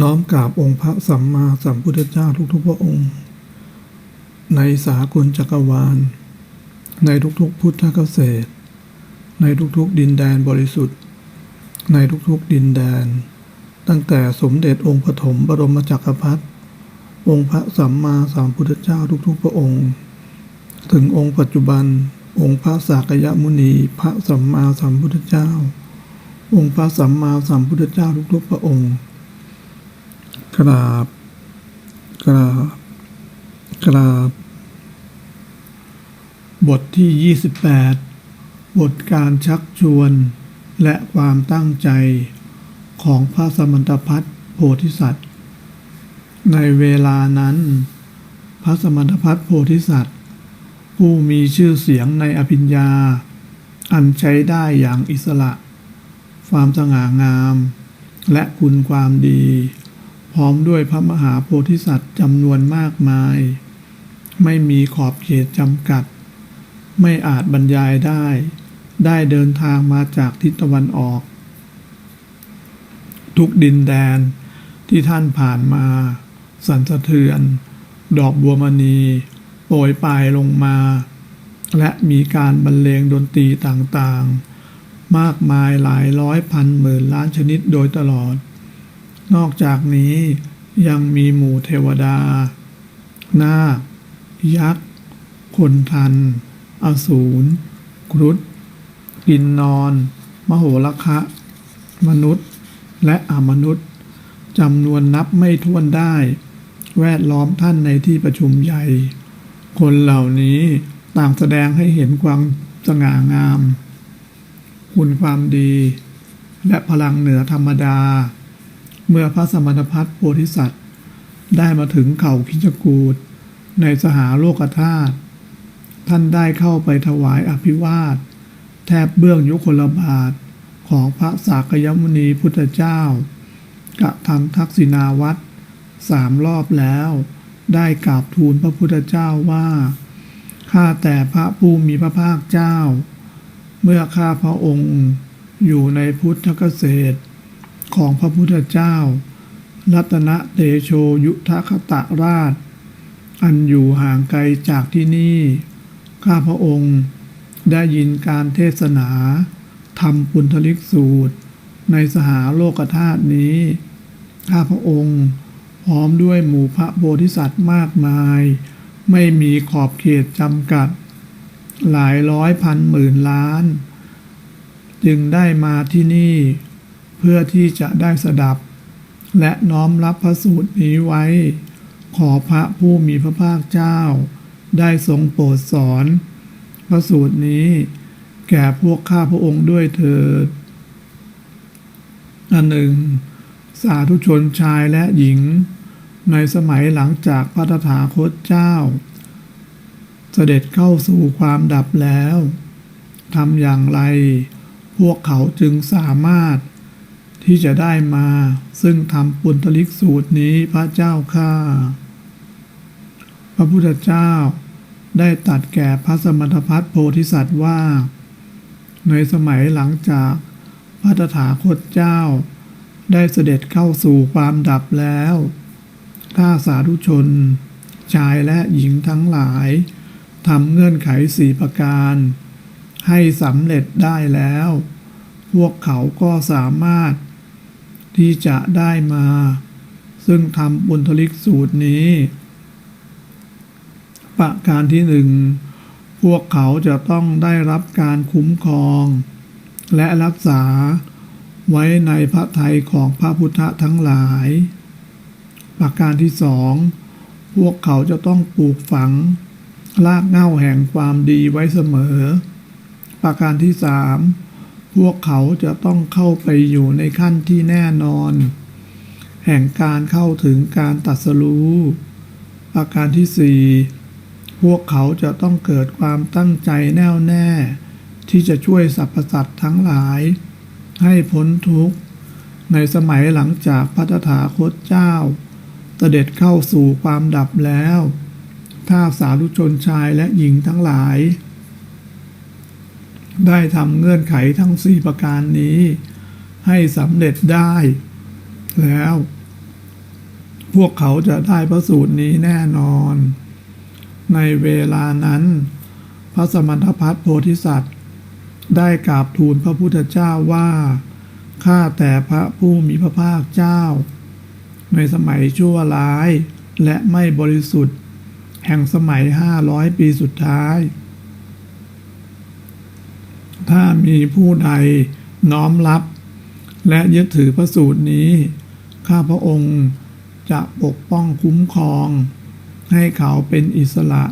น้อมกราบองค์พระสัมมาสัมพุทธเจ้าทุกๆพระองค์ ในสากลจักรวาล ในทุกๆพุทธเกษตร ในทุกๆดินแดนบริสุทธิ์ ในทุกๆดินแดน ตั้งแต่สมเด็จองค์ปฐมบรมจักรพรรดิองค์พระสัมมาสัมพุทธเจ้าทุกๆพระองค์ ถึงองค์ปัจจุบัน องค์พระสากยมุนี พระสัมมาสัมพุทธเจ้า องค์พระสัมมาสัมพุทธเจ้าทุกๆพระองค์ กราบ กราบ กราบ บทที่ 28 บทการชักชวน และความตั้งใจของพระสมณตพัฒโพธิสัตว์ ในเวลานั้น พระสมณพัฒโพธิสัตว์ ผู้มีชื่อเสียงในอภิญญา อันใช้ได้อย่างอิสระ ความสง่างาม และคุณความดี ร้อมด้วยพระมหาโพธิสัตว์จำนวนมากมาย ไม่มีขอบเขตจำกัด ไม่อาจบรรยายได้ ได้เดินทางมาจากทิศตะวันออก ทุกดินแดนที่ท่านผ่านมา สันสะเทือน ดอกบัวมณีโปรยปลายลงมา และมีการบรรเลงดนตรีต่างๆ มากมายหลายร้อยพันหมื่นล้านชนิดโดยตลอด นอกจากนี้ยังมีหมู่เทวดา นาค ยักษ์ คนทัน อสูร ครุฑ กินนอน มโหระคะ มนุษย์ และอมนุษย์จำนวนนับไม่ถ้วนได้ แวดล้อมท่านในที่ประชุมใหญ่ คนเหล่านี้ต่างแสดงให้เห็นความสง่างาม คุณความดี และพลังเหนือธรรมดา เมื่อพระสมณพัฒน์โพธิสัตว์ ได้มาถึงเขาคิจกูดในสหาโลกธาตุท่านได้เข้าไปถวายอภิวาท แทบเบื้องยุคลบาทของพระสากยมุนีพุทธเจ้ากระทำทักษิณาวัตรสามรอบแล้ว ได้กราบทูลพระพุทธเจ้าว่า ข้าแต่พระผู้มีพระภาคเจ้า เมื่อข้าพระองค์อยู่ในพุทธเกษตร ของพระพุทธเจ้า รัตนเตโชยุทธคตะราช อันอยู่ห่างไกลจากที่นี่ ข้าพระองค์ได้ยินการเทศนาทำปุณทลิกสูตร ในสหาโลกธาตุนี้ ข้าพระองค์พร้อมด้วยหมู่พระโพธิสัตว์มากมาย ไม่มีขอบเขตจำกัด หลายร้อยพันหมื่นล้าน จึงได้มาที่นี่ เพื่อที่จะได้สดับ และน้อมรับพระสูตรนี้ไว้ ขอพระผู้มีพระภาคเจ้า ได้ทรงโปรดสอน พระสูตรนี้ แก่พวกข้าพระองค์ด้วยเถิดอันหนึ่ง สาธุชนชายและหญิง ในสมัยหลังจากพระตถาคตเจ้า เสด็จเข้าสู่ความดับแล้วทำอย่างไร พวกเขาจึงสามารถ ที่จะได้มา ซึ่งทำปุณตลิกสูตรนี้พระเจ้าข้าพระพุทธเจ้าได้ตัดแก่พระสมณพัฒนโพธิสัตว์ว่า ในสมัยหลังจากพระตถาคตเจ้า ได้เสด็จเข้าสู่ความดับแล้ว ถ้าสาธุชน ชายและหญิงทั้งหลายทำเงื่อนไขสี่ประการ ให้สำเร็จได้แล้ว พวกเขาก็สามารถ ที่จะได้มา ซึ่งทำบุญทลิกสูตรนี้ ประการที่หนึ่งพวกเขาจะต้องได้รับการคุ้มครอง และรักษาไว้ในพระทัยของพระพุทธทั้งหลาย ประการที่สอง พวกเขาจะต้องปลูกฝัง รากเหง้าแห่งความดีไว้เสมอ ประการที่สาม พวกเขาจะต้องเข้าไปอยู่ในขั้นที่แน่นอน แห่งการเข้าถึงการตัดสรู้ประการที่สี่พวกเขาจะต้องเกิดความตั้งใจแน่วแน่ ที่จะช่วยสรรพสัตว์ทั้งหลาย ให้พ้นทุกข์ ในสมัยหลังจากพระตถาคตเจ้าเสด็จเข้าสู่ความดับแล้ว ถ้าสาธุชนชายและหญิงทั้งหลาย ได้ทำเงื่อนไขทั้งสี่ประการนี้ ให้สำเร็จได้ แล้ว พวกเขาจะได้พระสูตรนี้แน่นอน ในเวลานั้น พระสมณพัฒโพธิสัตว์ ได้กราบทูลพระพุทธเจ้าว่าข้าแต่พระผู้มีพระภาคเจ้า ในสมัยชั่วร้ายและไม่บริสุทธิ์ แห่งสมัยห้าร้อยปีสุดท้าย ถ้ามีผู้ใดน้อมรับ และยึดถือพระสูตรนี้ ข้าพระองค์จะปกป้องคุ้มครอง ให้เขาเป็นอิสระ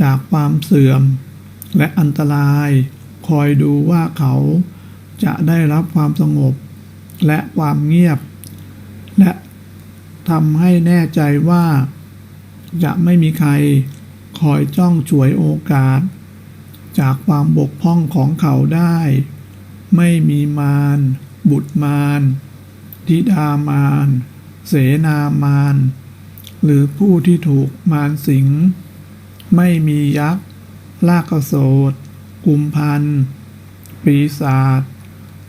จากความเสื่อม และอันตราย คอยดูว่าเขาจะได้รับความสงบ และความเงียบ และทำให้แน่ใจว่า จะไม่มีใครคอยจ้องฉวยโอกาส จากความบกพร่องของเขาได้ ไม่มีมาร บุตรมาร ธิดามาร เสนามาร หรือผู้ที่ถูกมารสิง ไม่มียักษ์ ลากโสดกุมพัน ปีศาจ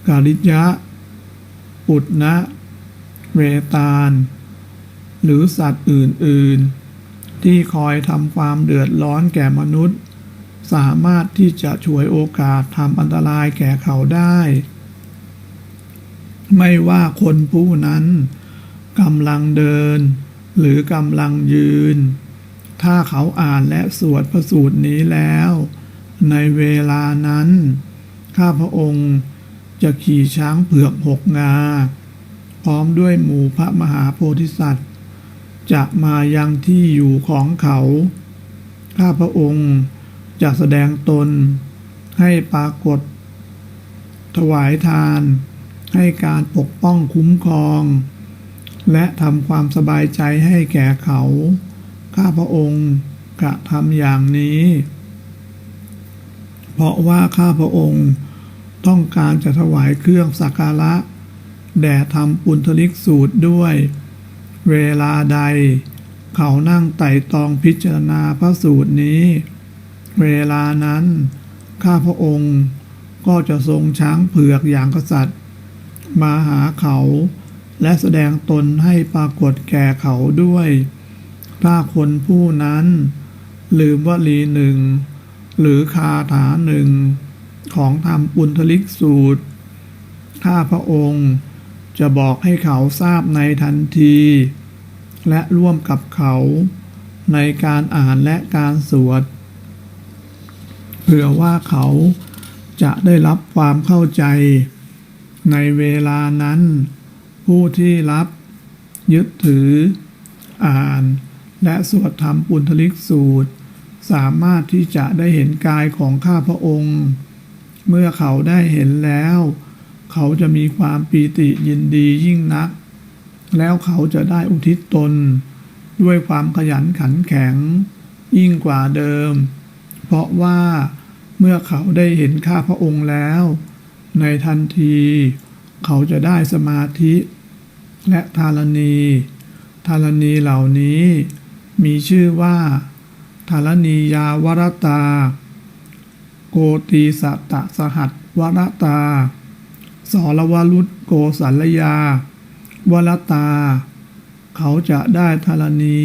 กาลิยะ ปุตนะเวตาล หรือสัตว์อื่น ๆ ที่คอยทำความเดือดร้อนแก่มนุษย์ สามารถที่จะช่วยโอกาสทำอันตรายแก่เขาได้ ไม่ว่าคนผู้นั้นกำลังเดิน หรือกำลังยืน ถ้าเขาอ่านและสวดพระสูตรนี้แล้ว ในเวลานั้น ข้าพระองค์จะขี่ช้างเผือกหกงา พร้อมด้วยหมู่พระมหาโพธิสัตว์ จะมายังที่อยู่ของเขา ข้าพระองค์ จะแสดงตน ให้ปรากฏ ถวายทาน ให้การปกป้องคุ้มครอง และทำความสบายใจให้แก่เขา ข้าพระองค์กระทำอย่างนี้ เพราะว่าข้าพระองค์ต้องการจะถวายเครื่องสักการะ แด่ทำปุณทลิกสูตรด้วย เวลาใด เขานั่งไต่ตองพิจารณาพระสูตรนี้ เวลานั้น ข้าพระองค์ก็จะทรงช้างเผือกอย่างกษัตริย์ มาหาเขาและแสดงตนให้ปรากฏแก่เขาด้วย ถ้าคนผู้นั้น ลืมวลีหนึ่ง หรือคาถาหนึ่ง ของธรรมปุณทลิกสูตร ข้าพระองค์จะบอกให้เขาทราบในทันที และร่วมกับเขา ในการอ่านและการสวด เพื่อว่าเขาจะได้รับความเข้าใจ ในเวลานั้น ผู้ที่รับยึดถือ อ่าน และสวดธรรมปุณทลิกสูตร สามารถที่จะได้เห็นกายของข้าพระองค์ เมื่อเขาได้เห็นแล้ว เขาจะมีความปีติยินดียิ่งนัก แล้วเขาจะได้อุทิศตน ด้วยความขยันขันแข็ง ยิ่งกว่าเดิม เพราะว่าเมื่อเขาได้เห็นข้าพระองค์แล้ว ในทันที เขาจะได้สมาธิ และธารณี ธารณีเหล่านี้ มีชื่อว่า ธารณียาวรตา โกตีสตตสหัสวรตา สรวรุตโกสัลยาวรตา เขาจะได้ธารณี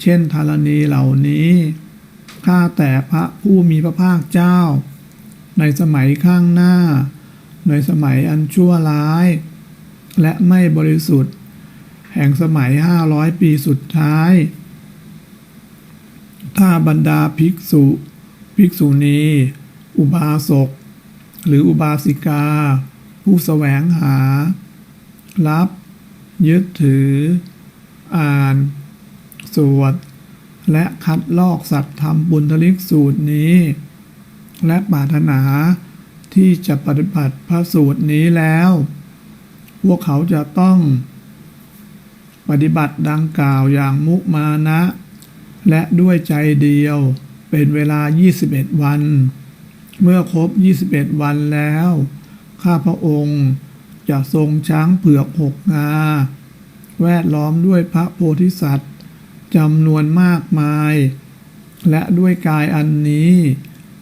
เช่นธารณีเหล่านี้ ข้าแต่พระผู้มีพระภาคเจ้า ในสมัยข้างหน้า ในสมัยอันชั่วร้าย และไม่บริสุทธิ์ แห่งสมัยห้าร้อยปีสุดท้ายถ้าบรรดาภิกษุ ภิกษุณี อุบาสก หรืออุบาสิกา ผู้แสวงหา รับ ยึดถือ อ่าน สวด และคัดลอกสัตธรรมบุญทลิกสูตรนี้ และปรารถนาที่จะปฏิบัติพระสูตรนี้แล้ว พวกเขาจะต้อง ปฏิบัติดังกล่าวอย่างมุมานะ และด้วยใจเดียวเป็นเวลา 21 วัน เมื่อครบ 21 วันแล้ว ข้าพระองค์จะทรงช้างเผือกหกงา แวดล้อมด้วยพระโพธิสัตว์ จำนวนมากมาย และด้วยกายอันนี้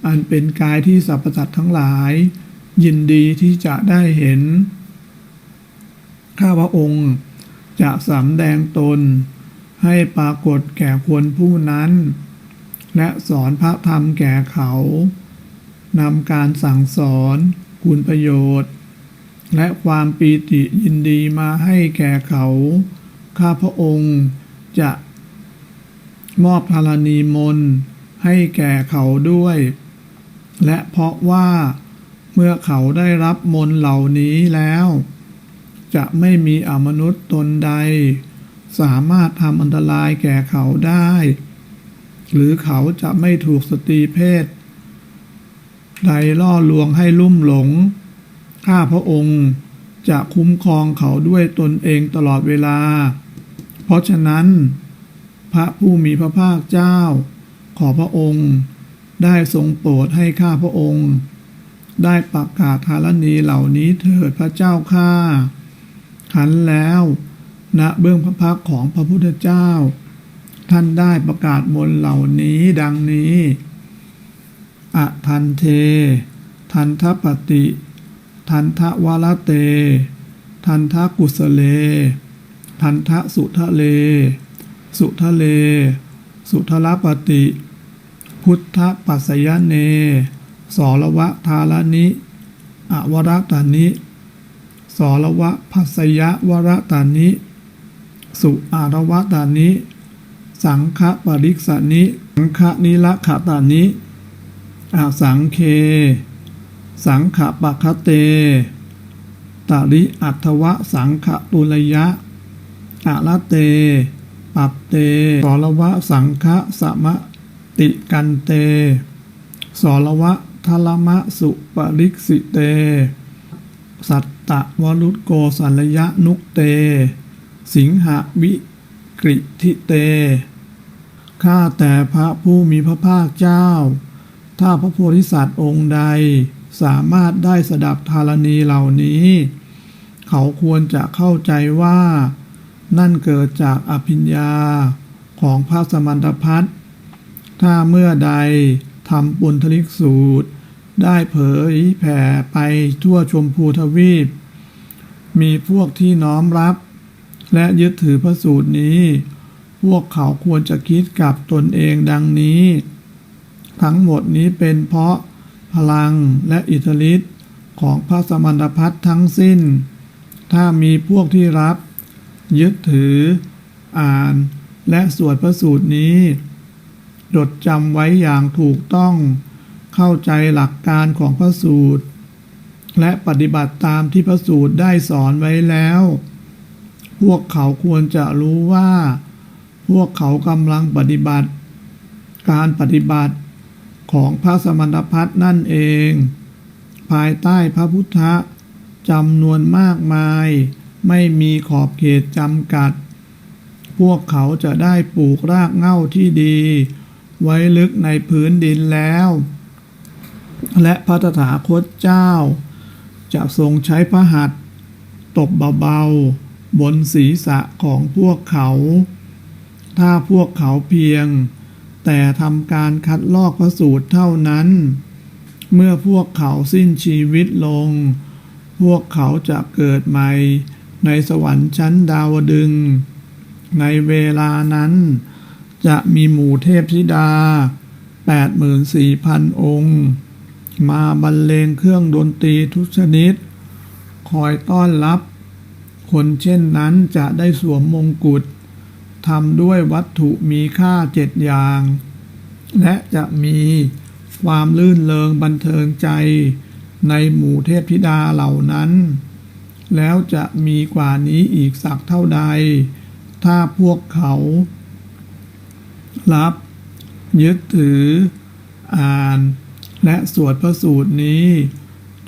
อันเป็นกายที่สรรพสัตว์ทั้งหลาย ยินดีที่จะได้เห็น ข้าพระองค์จะสำแดงตน ให้ปรากฏแก่คนผู้นั้น และสอนพระธรรมแก่เขานำการสั่งสอนคุณประโยชน์ และความปีติยินดีมาให้แก่เขา ข้าพระองค์จะ มอบธารณีมนให้แก่เขาด้วย และเพราะว่า เมื่อเขาได้รับมนเหล่านี้แล้ว จะไม่มีอมนุษย์ตนใด สามารถทำอันตรายแก่เขาได้ หรือเขาจะไม่ถูกสตรีเพศ ใดล่อลวงให้ลุ่มหลง ข้าพระองค์จะคุ้มครองเขาด้วยตนเองตลอดเวลา เพราะฉะนั้น พระผู้มีพระภาคเจ้า ขอพระองค์ ได้ทรงโปรดให้ข้าพระองค์ ได้ประกาศธารณีเหล่านี้เถิดพระเจ้าข้าขันแล้วณเบื้องพระพักของพระพุทธเจ้า ท่านได้ประกาศมนเหล่านี้ดังนี้อะทันเท ทันทปติ ทันทะวรเต ทันทะกุสเล ทันทะสุทะเล สุทะเล สุทลปติพุทธปัสยเน สรวะทาลนิอวรตานิสรวะพัสยวรตานิ สุอารวตานิ สังฆปริกษานิ สังฆนิละขตานิอาสังเค สังขปะคะเตตาริอัตวะสังขตุลยะอะละเต ปัปเตสรวะสังฆะสมะติกันเต สรวะทลมะสุปริกสิเต สัตตะวรุตโกสัลยะนุกเต สิงหวิกฤทิเต ข้าแต่พระผู้มีพระภาคเจ้า ถ้าพระโพธิสัตว์องค์ใดสามารถได้สดับธารณีเหล่านี้ เขาควรจะเข้าใจว่า นั่นเกิดจากอภิญญาของพระสมันตพัฒน์ถ้าเมื่อใดทำปุณทลิกสูตร ได้เผยแผ่ไปทั่วชมพูทวีป มีพวกที่น้อมรับ และยึดถือพระสูตรนี้ พวกเขาควรจะคิดกับตนเองดังนี้ ทั้งหมดนี้เป็นเพราะพลังและอิทธิฤทธิ์ของพระสมณพัฒน์ทั้งสิ้น ถ้ามีพวกที่รับ ยึดถือ อ่าน และสวดพระสูตรนี้ จดจำไว้อย่างถูกต้อง เข้าใจหลักการของพระสูตร และปฏิบัติตามที่พระสูตรได้สอนไว้แล้ว พวกเขาควรจะรู้ว่า พวกเขากำลังปฏิบัติ การปฏิบัติของพระสมณพัฒน์นั่นเอง ภายใต้พระพุทธจำนวนมากมาย ไม่มีขอบเขตจำกัด พวกเขาจะได้ปลูกรากเง้าที่ดี ไว้ลึกในพื้นดินแล้ว และพระตถาคตเจ้า จะทรงใช้พระหัตถ์ตบเบาๆ บนศีรษะของพวกเขา ถ้าพวกเขาเพียง แต่ทำการคัดลอกพระสูตรเท่านั้น เมื่อพวกเขาสิ้นชีวิตลง พวกเขาจะเกิดใหม่ ในสวรรค์ชั้นดาวดึง ในเวลานั้น จะมีหมู่เทพธิดา 84,000 องค์ มาบรรเลงเครื่องดนตรีทุกชนิด คอยต้อนรับ คนเช่นนั้นจะได้สวมมงกุฎทำด้วยวัตถุมีค่าเจ็ดอย่าง และจะมีความลื่นเลงบันเทิงใจในหมู่เทพธิดาเหล่านั้น แล้วจะมีกว่านี้อีกสักเท่าใด ถ้าพวกเขา รับ ยึดถือ อ่าน และสวดพระสูตรนี้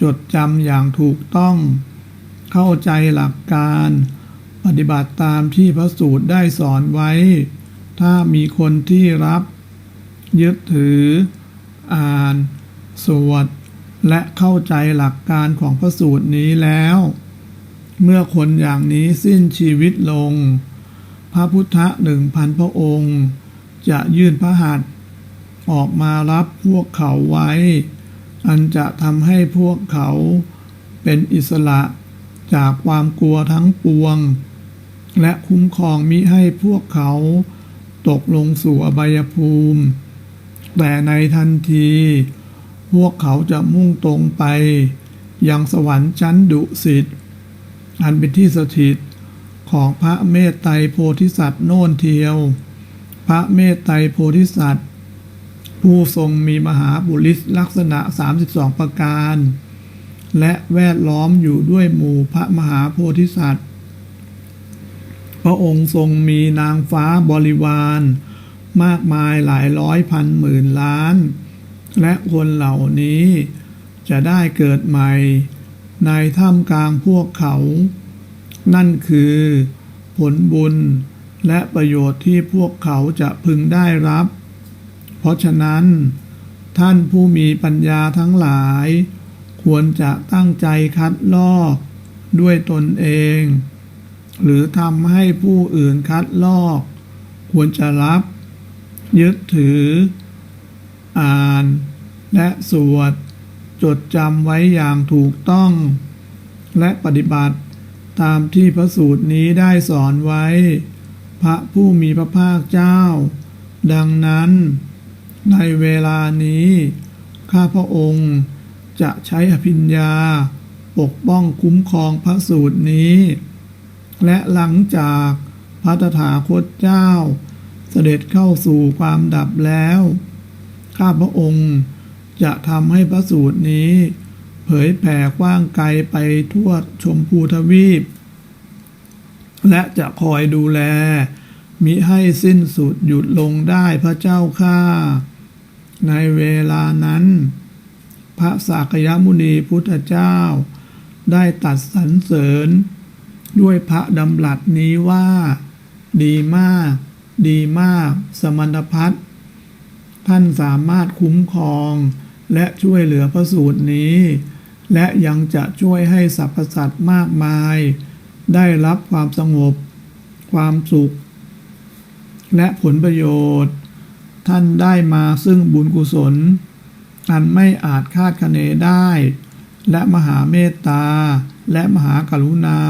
จดจำอย่างถูกต้อง เข้าใจหลักการ ปฏิบัติตามที่พระสูตรได้สอนไว้ ถ้ามีคนที่รับ ยึดถือ อ่าน สวดและเข้าใจหลักการของพระสูตรนี้แล้ว เมื่อคนอย่างนี้สิ้นชีวิตลง พระพุทธหนึ่งพันพระองค์ จะยื่นพระหัตถ์ออกมารับพวกเขาไว้ อันจะทำให้พวกเขาเป็นอิสระจากความกลัวทั้งปวง และคุ้มครองมิให้พวกเขาตกลงสู่อบายภูมิ แต่ในทันที พวกเขาจะมุ่งตรงไป ยังสวรรค์ชั้นดุสิต อันเป็นที่สถิตของพระเมตไตรโพธิสัตว์โน่นเทียว พระเมตไตรโพธิสัตว์ ผู้ทรงมีมหาบุริสลักษณะ 32 ประการ และแวดล้อมอยู่ด้วยหมู่พระมหาโพธิสัตว์ พระองค์ทรงมีนางฟ้าบริวาร มากมายหลายร้อยพันหมื่นล้าน และคนเหล่านี้จะได้เกิดใหม่ ในท่ามกลางพวกเขา นั่นคือ ผลบุญและประโยชน์ที่พวกเขาจะพึงได้รับ เพราะฉะนั้น ท่านผู้มีปัญญาทั้งหลาย ควรจะตั้งใจคัดลอกด้วยตนเอง หรือทำให้ผู้อื่นคัดลอก ควรจะรับ ยึดถือ อ่าน และสวด จดจำไว้อย่างถูกต้อง และปฏิบัติตามที่พระสูตรนี้ได้สอนไว้ พระผู้มีพระภาคเจ้า ดังนั้น ในเวลานี้ ข้าพระองค์จะใช้อภิญญา ปกป้องคุ้มครองพระสูตรนี้ และหลังจากพระตถาคตเจ้า เสด็จเข้าสู่ความดับแล้ว ข้าพระองค์ จะทำให้พระสูตรนี้ เผยแผ่กว้างไกลไปทั่วชมพูทวีป และจะคอยดูแล มิให้สิ้นสุดหยุดลงได้พระเจ้าข้าในเวลานั้น พระสากยมุนีพุทธเจ้า ได้ตัดสรรเสริญ ด้วยพระดำรัสนี้ว่า ดีมาก ดีมาก สมณพัฒท่านสามารถคุ้มครอง และช่วยเหลือพระสูตรนี้ และยังจะช่วยให้สรรพสัตว์มากมาย ได้รับความสงบ ความสุข และผลประโยชน์ ท่านได้มาซึ่งบุญกุศล อันไม่อาจคาดคะเนได้ และมหาเมตตา และมหากรุณา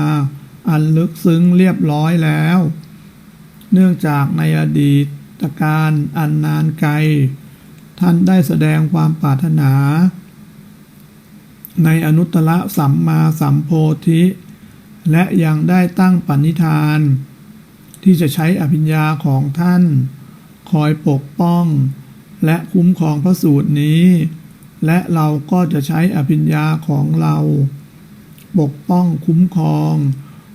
อันลึกซึ้งเรียบร้อยแล้ว เนื่องจากในอดีตการอันนานไกล ท่านได้แสดงความปรารถนา ในอนุตตรสัมมาสัมโพธิ และยังได้ตั้งปณิธาน ที่จะใช้อภิญญาของท่าน คอยปกป้อง และคุ้มครองพระสูตรนี้ และเราก็จะใช้อภิญญาของเรา ปกป้องคุ้มครอง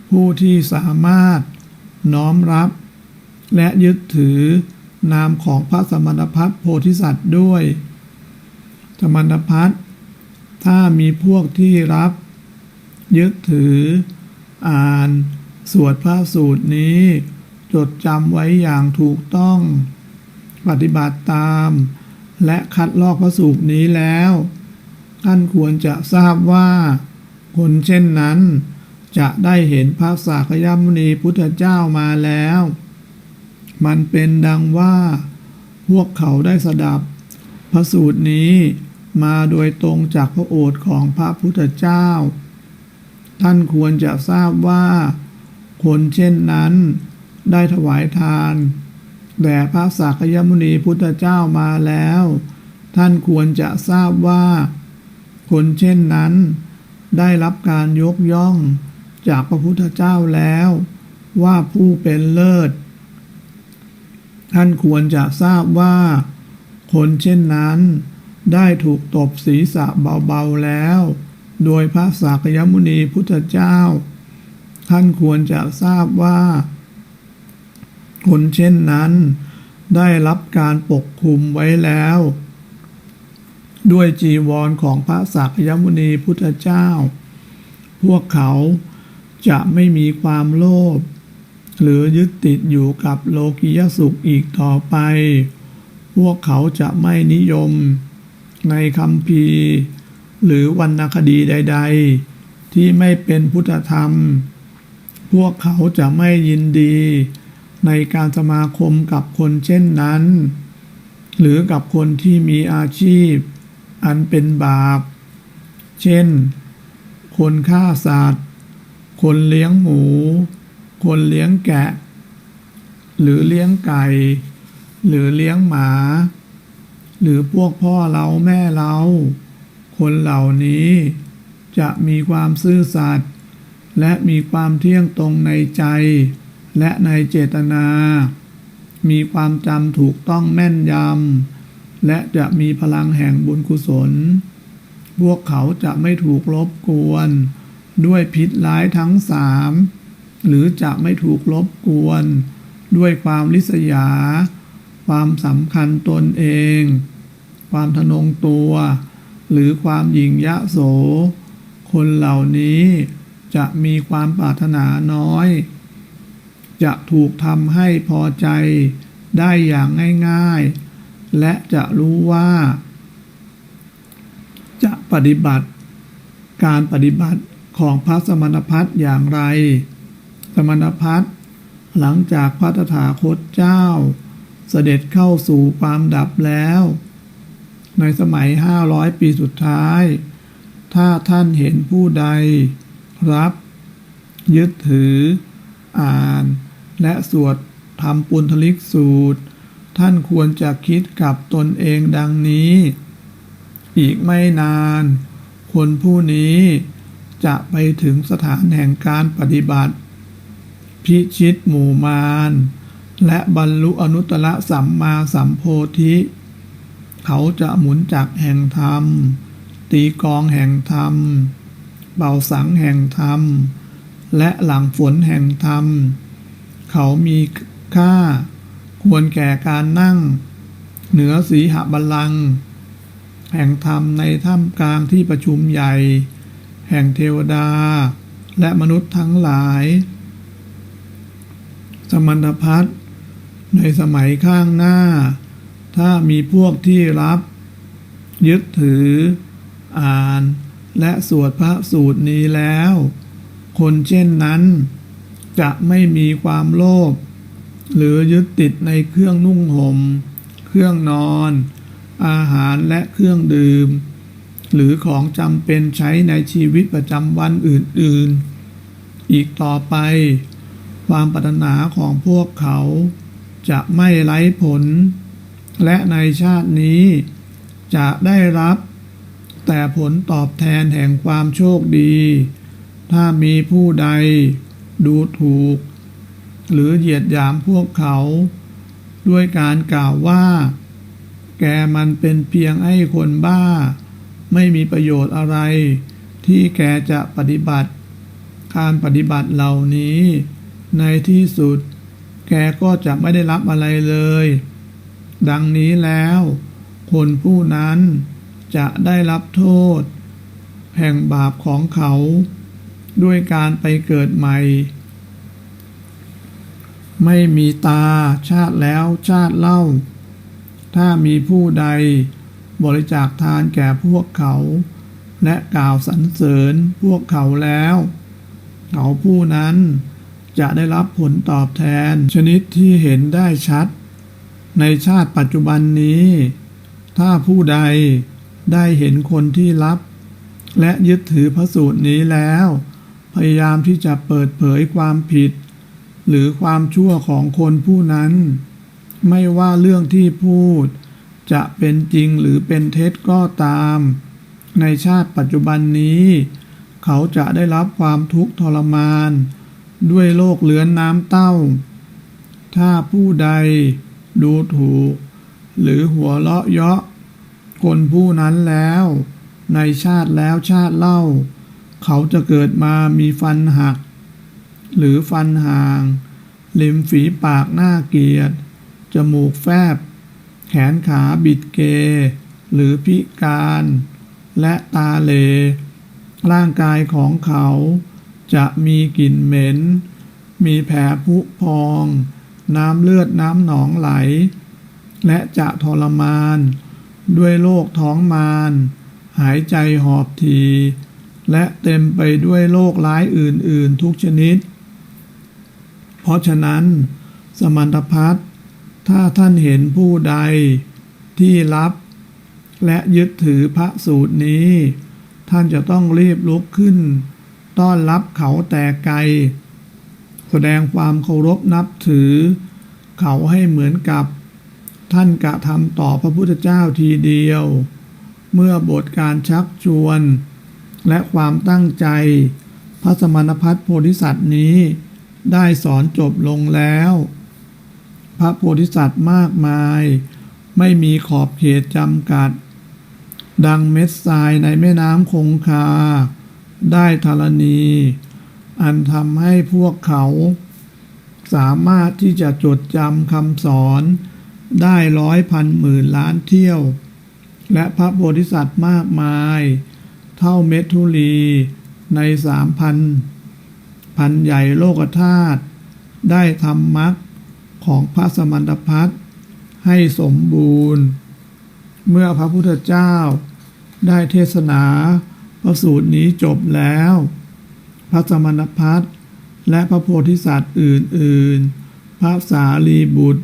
ผู้ที่สามารถน้อมรับ และยึดถือ นามของพระสมณพัฒโพธิสัตว์ด้วย สมณพัฒถ้ามีพวกที่รับ ยึดถือ อ่าน สวดพระสูตรนี้ จดจำไว้อย่างถูกต้อง ปฏิบัติตาม และคัดลอกพระสูตรนี้แล้ว ท่านควรจะทราบว่า คนเช่นนั้น จะได้เห็นพระสากยมุนีพุทธเจ้ามาแล้ว มันเป็นดังว่า พวกเขาได้สดับ พระสูตรนี้มาโดยตรงจากพระโอษฐ์ของพระพุทธเจ้า ท่านควรจะทราบว่า คนเช่นนั้น ได้ถวายทานแด่พระสากยมุนีพุทธเจ้ามาแล้ว ท่านควรจะทราบว่า คนเช่นนั้น ได้รับการยกย่องจากพระพุทธเจ้าแล้ว ว่าผู้เป็นเลิศ ท่านควรจะทราบว่า คนเช่นนั้น ได้ถูกตบศีรษะเบาๆแล้ว โดยพระสากยมุนีพุทธเจ้า ท่านควรจะทราบว่า คนเช่นนั้น ได้รับการปกคุมไว้แล้ว ด้วยจีวรของพระสากยมุนีพุทธเจ้า พวกเขาจะไม่มีความโลภ หรือยึดติดอยู่กับโลกิยสุขอีกต่อไป พวกเขาจะไม่นิยม ในคำพีหรือวรรณคดีใด ๆ ที่ไม่เป็นพุทธธรรม พวกเขาจะไม่ยินดี ในการสมาคมกับคนเช่นนั้น หรือกับคนที่มีอาชีพ อันเป็นบาป เช่น คนฆ่าสัตว์ คนเลี้ยงหมู คนเลี้ยงแกะ หรือเลี้ยงไก่ หรือเลี้ยงหมา หรือพวกพ่อเราแม่เรา คนเหล่านี้ จะมีความซื่อสัตย์และมีความเที่ยงตรงในใจ และในเจตนา มีความจำถูกต้องแม่นยำ และจะมีพลังแห่งบุญกุศล พวกเขาจะไม่ถูกรบกวน ด้วยพิษร้ายทั้งสาม หรือจะไม่ถูกรบกวน ด้วยความลิษยา ความสำคัญตนเอง ความทะนงตัว หรือความหยิ่งยะโส คนเหล่านี้จะมีความปรารถนาน้อย จะถูกทำให้พอใจได้อย่างง่ายๆ และจะรู้ว่า จะปฏิบัติ การปฏิบัติของพระสมณพัฒอย่างไร มณพัฒหลังจากพระตถาคตเจ้า เสด็จเข้าสู่ความดับแล้ว ในสมัย 500 ปีสุดท้าย ถ้าท่านเห็นผู้ใด รับ ยึดถือ อ่าน และสวดทำปุณทลิกสูตร ท่านควรจะคิดกับตนเองดังนี้ อีกไม่นาน คนผู้นี้จะไปถึงสถานแห่งการปฏิบัติ พิชิตหมู่มารและบรรลุอนุตตรสัมมาสัมโพธิ เขาจะหมุนจักแห่งธรรม ตีกองแห่งธรรม เบาสังแห่งธรรม และหลังฝนแห่งธรรม เขามีค่า ควรแก่การนั่ง เหนือสีหบัลลัง แห่งธรรมในถ้ำกลางที่ประชุมใหญ่ แห่งเทวดา และมนุษย์ทั้งหลาย สมณพัฒในสมัยข้างหน้า ถ้ามีพวกที่รับ ยึดถือ อ่าน และสวดพระสูตรนี้แล้ว คนเช่นนั้น จะไม่มีความโลภหรือยึดติดในเครื่องนุ่งหม่ม เครื่องนอน อาหารและเครื่องดื่ม หรือของจำเป็นใช้ในชีวิตประจำวันอื่น ๆ อีกต่อไป ความปรารถนาของพวกเขา จะไม่ไร้ผล และในชาตินี้ จะได้รับ แต่ผลตอบแทนแห่งความโชคดี ถ้ามีผู้ใด ดูถูก หรือเหยียดหยามพวกเขา ด้วยการกล่าวว่า แกมันเป็นเพียงไอ้คนบ้า ไม่มีประโยชน์อะไร ที่แกจะปฏิบัติ การปฏิบัติเหล่านี้ ในที่สุด แกก็จะไม่ได้รับอะไรเลย ดังนี้แล้ว คนผู้นั้นจะได้รับโทษ แห่งบาปของเขา ด้วยการไปเกิดใหม่ ไม่มีตาชาติแล้วชาติเล่า ถ้ามีผู้ใดบริจาคทานแก่พวกเขา และกล่าวสรรเสริญพวกเขาแล้ว เขาผู้นั้น จะได้รับผลตอบแทน ชนิดที่เห็นได้ชัด ในชาติปัจจุบันนี้ ถ้าผู้ใดได้เห็นคนที่รับ และยึดถือพระสูตรนี้แล้ว พยายามที่จะเปิดเผยความผิด หรือความชั่วของคนผู้นั้น ไม่ว่าเรื่องที่พูด จะเป็นจริงหรือเป็นเท็จก็ตาม ในชาติปัจจุบันนี้ เขาจะได้รับความทุกข์ทรมาน ด้วยโรคเลือนน้ำเต้า ถ้าผู้ใดดูถูก หรือหัวเราะเยาะ คนผู้นั้นแล้ว ในชาติแล้วชาติเล่า เขาจะเกิดมามีฟันหัก หรือฟันห่างริมฝีปากหน้าเกลียด จมูกแฟบ แขนขาบิดเก หรือพิการ และตาเล ร่างกายของเขา จะมีกลิ่นเหม็น มีแผลผุพอง น้ำเลือดน้ำหนองไหล และจะทรมาน ด้วยโรคท้องมาร หายใจหอบทีและเต็มไปด้วยโรคร้ายอื่น ๆ ทุกชนิด เพราะฉะนั้น สมรรถพัฒถ้าท่านเห็นผู้ใดที่รับ และยึดถือพระสูตรนี้ ท่านจะต้องรีบลุกขึ้น ต้อนรับเขาแต่ไกล แสดงความเคารพนับถือ เขาให้เหมือนกับ ท่านกระทำต่อพระพุทธเจ้าทีเดียว เมื่อบทการชักชวน และความตั้งใจ พระสมณพัฒโพธิสัตว์นี้ ได้สอนจบลงแล้ว พระโพธิสัตว์มากมาย ไม่มีขอบเขตจำกัด ดังเม็ดทรายในแม่น้ำคงคา ได้ธรณี อันทำให้พวกเขา สามารถที่จะจดจำคำสอนได้ร้อยพันหมื่นล้านเที่ยว และพระโพธิสัตว์มากมาย เท่าเม็ดธุลีในสามพันพันใหญ่โลกธาตุได้ทำมรรคของพระสมณพัฒให้สมบูรณ์ เมื่อพระพุทธเจ้าได้เทศนา พระสูตรนี้จบแล้ว พระสมณพัฒน์และพระโพธิสัตว์อื่น ๆ พระสารีบุตร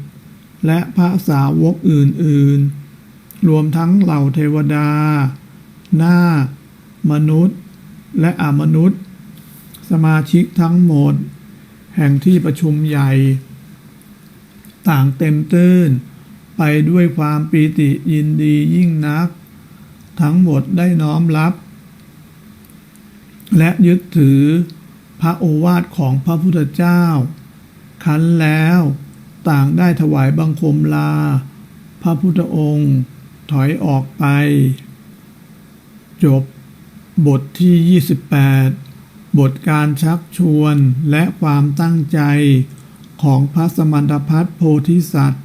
และพระสาวกอื่น ๆ รวมทั้งเหล่าเทวดาหน้ามนุษย์ และอมนุษย์ สมาชิกทั้งหมด แห่งที่ประชุมใหญ่ ต่างเต็มตื้น ไปด้วยความปีติยินดียิ่งนัก ทั้งหมดได้น้อมรับ และยึดถือพระโอวาทของพระพุทธเจ้า คันแล้วต่างได้ถวายบังคมลา พระพุทธองค์ถอยออกไป จบบทที่ 28 บทการชักชวนและความตั้งใจของพระสมณพัฒโพธิสัตว์